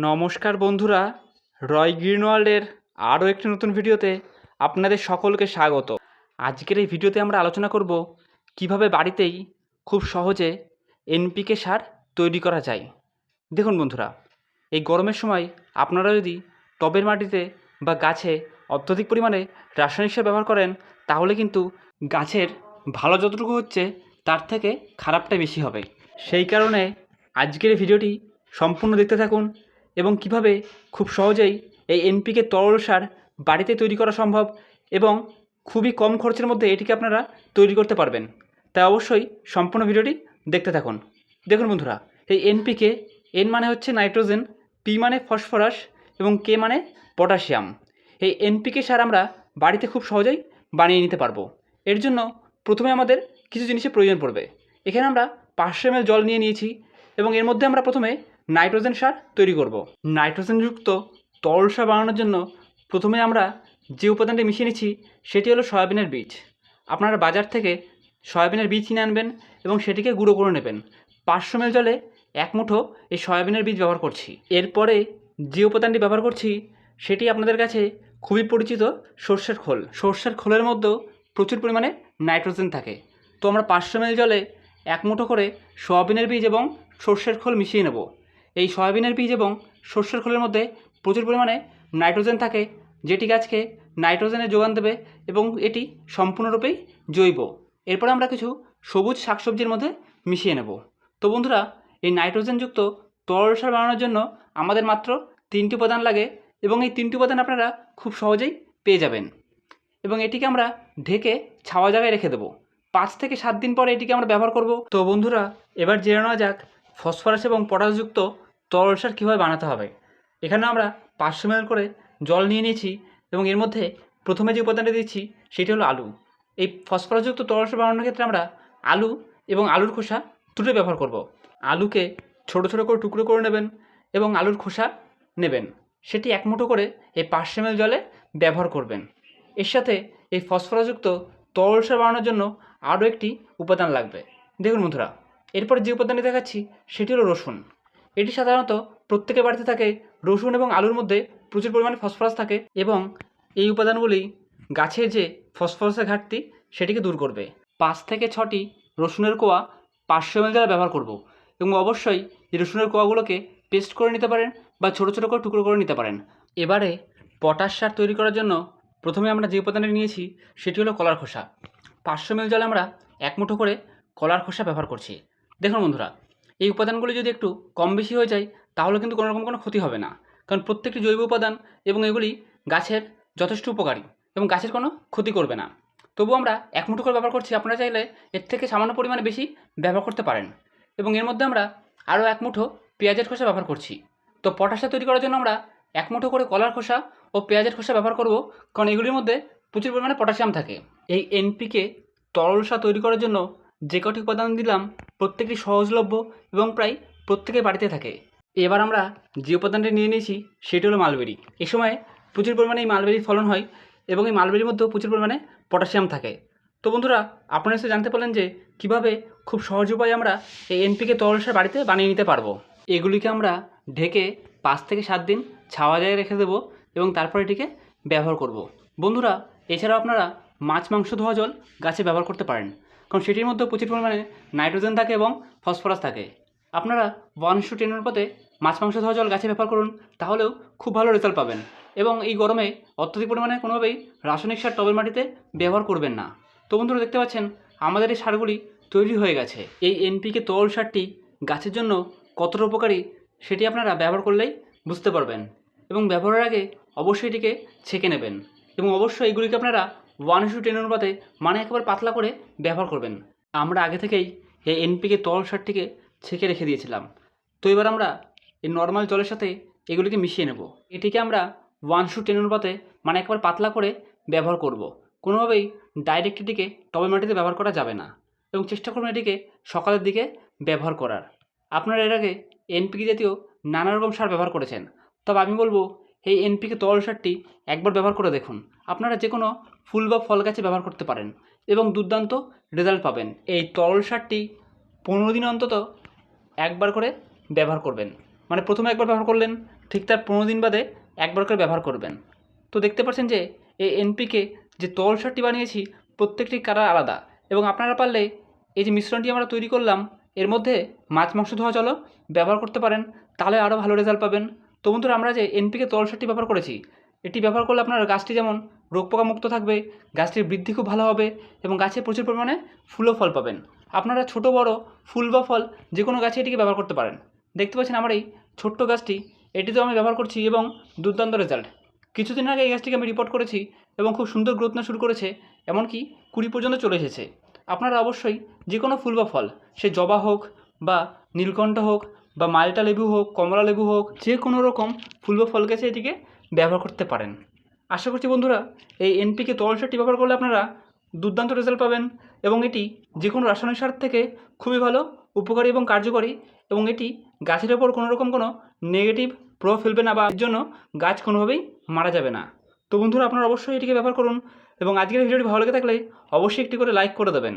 নমস্কার বন্ধুরা, রয় গ্রিনওয়ার্ল্ডের আরও একটি নতুন ভিডিওতে আপনাদের সকলকে স্বাগত। আজকের এই ভিডিওতে আমরা আলোচনা করব কীভাবে বাড়িতেই খুব সহজে এনপিকে সার তৈরি করা যায়। দেখুন বন্ধুরা, এই গরমের সময় আপনারা যদি টবের মাটিতে বা গাছে অত্যধিক পরিমাণে রাসায়নিক সার ব্যবহার করেন, তাহলে কিন্তু গাছের ভালো যতটুকু হচ্ছে তার থেকে খারাপটা বেশি হবে। সেই কারণে আজকের ভিডিওটি সম্পূর্ণ দেখতে থাকুন এবং কীভাবে খুব সহজেই এই এনপিকে তরল সার বাড়িতে তৈরি করা সম্ভব এবং খুবই কম খরচের মধ্যে এটিকে আপনারা তৈরি করতে পারবেন। তাই অবশ্যই সম্পূর্ণ ভিডিওটি দেখতে থাকুন। দেখুন বন্ধুরা, এই এনপিকে এন মানে হচ্ছে নাইট্রোজেন, পি মানে ফসফরাস এবং কে মানে পটাশিয়াম। এই এনপিকে সার আমরা বাড়িতে খুব সহজেই বানিয়ে নিতে পারব। এর জন্য প্রথমে আমাদের কিছু জিনিসের প্রয়োজন পড়বে। এখানে আমরা পাঁচশো এমএল জল নিয়ে নিয়েছি এবং এর মধ্যে আমরা প্রথমে নাইট্রোজেন সার তৈরি করব। নাইট্রোজেনযুক্ত তরল সার বানানোর জন্য প্রথমে আমরা যে উপাদানটি মিশিয়ে নিচ্ছি, সেটি হলো সয়াবিনের বীজ। আপনারা বাজার থেকে সয়াবিনের বীজ কিনে আনবেন এবং সেটিকে গুঁড়ো করে নেবেন। পাঁচশো এমএল জলে এক মুঠো এই সয়াবিনের বীজ ব্যবহার করছি। এরপরে যে উপাদানটি ব্যবহার করছি, সেটি আপনাদের কাছে খুবই পরিচিত সর্ষের খোল। সর্ষের খোলের মধ্যেও প্রচুর পরিমাণে নাইট্রোজেন থাকে। তো আমরা পাঁচশো এমএল জলে এক মুঠো করে সয়াবিনের বীজ এবং সর্ষের খোল মিশিয়ে নেব। এই সয়াবিনের বীজ এবং সর্ষের খোলের মধ্যে প্রচুর পরিমাণে নাইট্রোজেন থাকে, যেটি গাছকে নাইট্রোজেনের যোগান দেবে এবং এটি সম্পূর্ণরূপেই জৈব। এরপরে আমরা কিছু সবুজ শাকসবজির মধ্যে মিশিয়ে নেব। তো বন্ধুরা, এই নাইট্রোজেনযুক্ত তরল সার বানানোর জন্য আমাদের মাত্র তিনটি উপাদান লাগে এবং এই তিনটি উপাদান আপনারা খুব সহজেই পেয়ে যাবেন। এবং এটিকে আমরা ঢেকে ছাওয়া জায়গায় রেখে দেবো। পাঁচ থেকে সাত দিন পরে এটিকে আমরা ব্যবহার করব। তো বন্ধুরা, এবার জেনে নেওয়া যাক ফসফরাস এবং পটাশযুক্ত তরল সার কীভাবে বানাতে হবে? এখানে আমরা পাঁচশো এমএল করে জল নিয়ে নিয়েছি এবং এর মধ্যে প্রথমে যে উপাদানটা দিচ্ছি সেটি হলো আলু। এই ফসফরাসযুক্ত তরল সার বানানোর ক্ষেত্রে আমরা আলু এবং আলুর খোসা দুটোই ব্যবহার করব। আলুকে ছোট ছোট করে টুকরো করে নেবেন এবং আলুর খোসা নেবেন। সেটি এক মুঠো করে এই পাঁচশো এমএল জলে ব্যবহার করবেন। এর সাথে এই ফসফরাসযুক্ত তরল সার বানানোর জন্য আরও একটি উপাদান লাগবে। দেখুন বন্ধুরা এরপর যে উপাদানটি দেখাচ্ছি, সেটি হলো রসুন। এটি সাধারণত প্রত্যেকের বাড়িতে থাকে, রসুন এবং আলুর মধ্যে প্রচুর পরিমাণে ফসফরাস থাকে এবং এই উপাদানগুলি গাছের যে ফসফরাসের ঘাটতি, সেটিকে দূর করবে। পাঁচ থেকে ছটি রসুনের কোয়া পাঁচশো এমএল জলে ব্যবহার করব এবং অবশ্যই এই রসুনের কোয়াগুলোকে পেস্ট করে নিতে পারেন বা ছোটো ছোটো করে টুকরো করে নিতে পারেন। এবারে পটাশ সার তৈরি করার জন্য প্রথমে আমরা যে উপাদানটি নিয়েছি, সেটি হলো কলার খোসা। পাঁচশো মিল জলে আমরা এক মুঠো করে কলার খোসা ব্যবহার করছি। দেখুন বন্ধুরা, এই উপাদানগুলি যদি একটু কম বেশি হয়ে যায়, তাহলে কিন্তু কোনো রকম কোনো ক্ষতি হবে না। কারণ প্রত্যেকটি জৈব উপাদান এবং এগুলি গাছের যথেষ্ট উপকারী এবং গাছের কোনো ক্ষতি করবে না। তবু আমরা এক মুঠো করে ব্যবহার করছি, আপনারা চাইলে এর থেকে সামান্য পরিমাণে বেশি ব্যবহার করতে পারেন। এবং এর মধ্যে আমরা আরও এক মুঠো পেঁয়াজের খোসা ব্যবহার করছি। তো পটাশা তৈরি করার জন্য আমরা এক মুঠো করে কলার খোসা ও পেঁয়াজের খোসা ব্যবহার করব, কারণ এগুলির মধ্যে প্রচুর পরিমাণে পটাশিয়াম থাকে। এই এনপিকে তরল সার তৈরি করার জন্য যে কটি উপাদান দিলাম প্রত্যেকটি সহজলভ্য এবং প্রায় প্রত্যেকের বাড়িতে থাকে। এবার আমরা যে উপাদানটি নিয়ে নিয়েছি, সেটি হলো মালবেরি। এ সময় প্রচুর পরিমাণে এই মালবেরির ফলন হয় এবং এই মালবেরির মধ্যেও প্রচুর পরিমাণে পটাশিয়াম থাকে। তো বন্ধুরা, আপনারা এসে জানতে পারলেন যে কীভাবে খুব সহজ উপায়ে আমরা এই এনপিকে তরল সার বাড়িতে বানিয়ে নিতে পারব। এগুলিকে আমরা ঢেকে পাঁচ থেকে সাত দিন ছাওয়া জায়গায় রেখে দেবো এবং তারপর এটিকে ব্যবহার করব। বন্ধুরা, এছাড়াও আপনারা মাছ, মাংস, ধোয়া জল গাছে ব্যবহার করতে পারেন। কারণ সেটির মধ্যে প্রচুর পরিমাণে নাইট্রোজেন থাকে এবং ফসফরাস থাকে। আপনারা ওয়ান শু টেন অনুপাতে মাছ, মাংস ধোয়া জল গাছে ব্যবহার করুন, তাহলেও খুব ভালো রেজাল্ট পাবেন এবং এই গরমে অত্যধিক পরিমাণে কোনোভাবেই রাসায়নিক সার টবের মাটিতে ব্যবহার করবেন না। তো বন্ধুরা, দেখতে পাচ্ছেন, আমাদের এই সারগুলি তৈরি হয়ে গেছে। এই এনপিকে তরল সারটি গাছের জন্য কতটা উপকারী সেটি আপনারা ব্যবহার করলেই বুঝতে পারবেন এবং ব্যবহারের আগে অবশ্যই এটিকে ছেঁকে নেবেন এবং অবশ্যই এগুলিকে আপনারা ওয়ান ইস্যু টেন অনুপাতে মানে একেবারে পাতলা করে ব্যবহার করবেন। আমরা আগে থেকেই এই এনপিকে তরল সারটিকে ছেঁকে রেখে দিয়েছিলাম। তো এবার আমরা এই নর্মাল জলের সাথে এগুলিকে মিশিয়ে নেব। এটিকে আমরা ওয়ান শু টেন অনুপাতে মানে একবার পাতলা করে ব্যবহার করব। কোনোভাবেই ডাইরেক্ট এটিকে টবে মাটিতে ব্যবহার করা যাবে না এবং চেষ্টা করুন এটিকে সকালের দিকে ব্যবহার করার। আপনারা এর আগে এনপিকে জাতীয় নানা রকম সার ব্যবহার করেছেন। তবে আমি বলব এই এনপিকে তরল সারটি একবার ব্যবহার করে দেখুন। আপনারা যে কোনো ফুল বা ফল গাছে ব্যবহার করতে পারেন এবং দুর্দান্ত রেজাল্ট পাবেন। এই তরল সারটি পনেরো দিন অন্তত একবার করে ব্যবহার করবেন। মানে প্রথমে একবার ব্যবহার করলেন, ঠিক তার পনেরো দিন বাদে একবার করে ব্যবহার করবেন। তো দেখতে পাচ্ছেন যে, এই এনপিকে যে তরল সারটি বানিয়েছি, প্রত্যেকটি কালার আলাদা এবং আপনারা পারলে এই যে মিশ্রণটি আমরা তৈরি করলাম, এর মধ্যে মাছ মাংস ধোয়া জলও ব্যবহার করতে পারেন। তাহলে আরও ভালো রেজাল্ট পাবেন। তো বন্ধুরা, আমরা যে এনপিকে তল সারটি ব্যবহার করেছি, এটি ব্যবহার করলে আপনার গাছটি যেমন রোগ পোকা মুক্ত থাকবে, গাছটির বৃদ্ধি খুব ভালো হবে এবং গাছে প্রচুর পরিমাণে ফুলও ফল পাবেন। আপনারা ছোট, বড়, ফুল বা ফল যে কোনো গাছে এটিকে ব্যবহার করতে পারেন। দেখতে পাচ্ছেন আমার এই ছোট্ট গাছটি, এটিতেও আমি ব্যবহার করছি এবং দুর্দান্ত রেজাল্ট কিছুদিন আগে এই গাছটিকে আমি রিপোর্ট করেছি এবং খুব সুন্দর গ্রোথ না শুরু করেছে, এমনকি কুড়ি পর্যন্ত চলে এসেছে। আপনারা অবশ্যই যে কোনো ফুল বা ফল, সে জবা হোক বা নীলকণ্ঠ হোক বা মালটা লেবু হোক, কমলা লেবু হোক, যে কোনো রকম ফুল বা ফল গাছে এটিকে ব্যবহার করতে পারেন। আশা করছি বন্ধুরা, এই এনপিকে তরল সারটি ব্যবহার করলে আপনারা দুর্দান্ত রেজাল্ট পাবেন এবং এটি যে কোনো রাসায়নিক সার থেকে খুবই ভালো, উপকারী এবং কার্যকরী এবং এটি গাছের ওপর কোনো রকম কোনো নেগেটিভ প্রভাব ফেলবে না বা এর জন্য গাছ কোনোভাবেই মারা যাবে না। তো বন্ধুরা, আপনারা অবশ্যই এটিকে ব্যবহার করুন এবং আজকের ভিডিওটি ভালো লেগে থাকলে অবশ্যই একটি করে লাইক করে দেবেন।